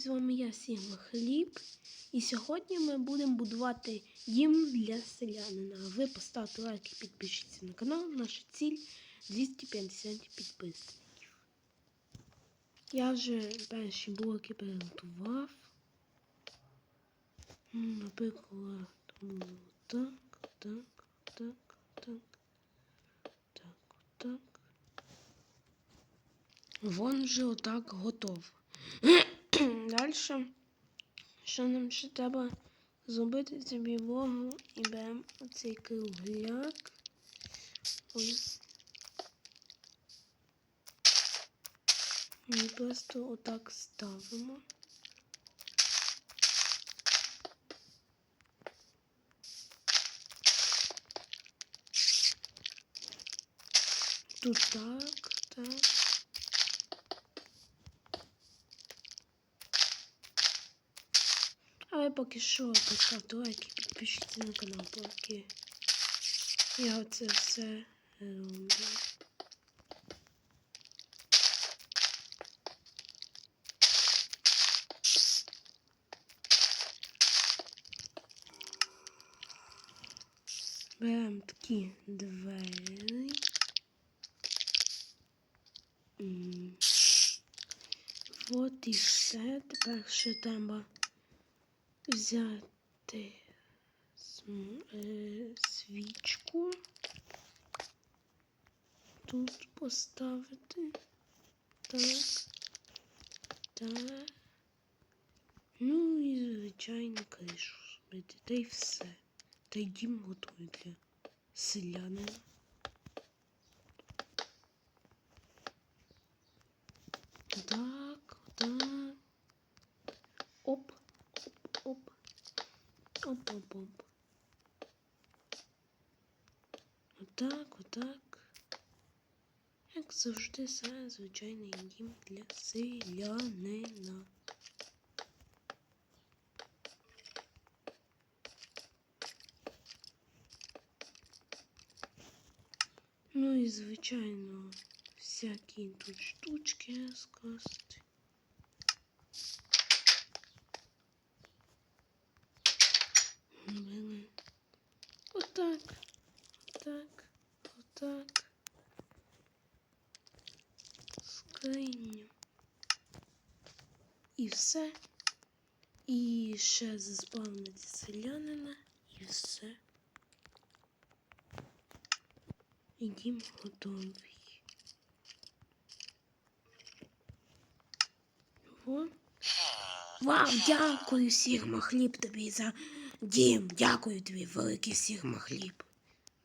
з вами я Сігма Хліб. І сьогодні ми будемо будувати дім для селянина. Ви поставте лайк і підпишіться на канал. Наша ціль 250 підписників. Я вже перші блоки приготував. Ну, Наприклад, так, так, так, так, так, так. Вон вже отак готов. Далі, що нам ще треба зробити це білого і беремо оцей кругляк. Ось. І просто отак ставимо. Тут так, так. Але поки що поставте лайк і підпишіться на канал, поки я це все роблю. Беремо такі двері. От і все. Тепер ще треба взяти е, свічку. Тут поставити. Так. Так. Ну і звичайно кришу зробити. Та й все. Та й дім готовий для селянина. Так, так. Оп, оп, оп. Оп, оп, оп. Отак, отак. Як завжди, це звичайний дім для селянина. Ну і звичайно, всякі тут штучки скласти. Били. Отак, отак, отак. Скриню. І все. І ще заспавнити селянина. І все. І дім готовий. Во. Вау, дякую, Сігма хліб тобі за дім. Дякую тобі, великий всіх хліб.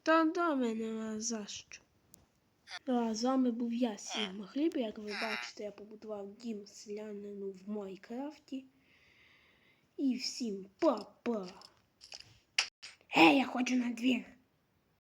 Та до мене за що. А, з вами був я, Сігма Хліб. Як ви бачите, я побудував дім селянину в Майнкрафті. І всім па-па. Ей, я хочу на двір.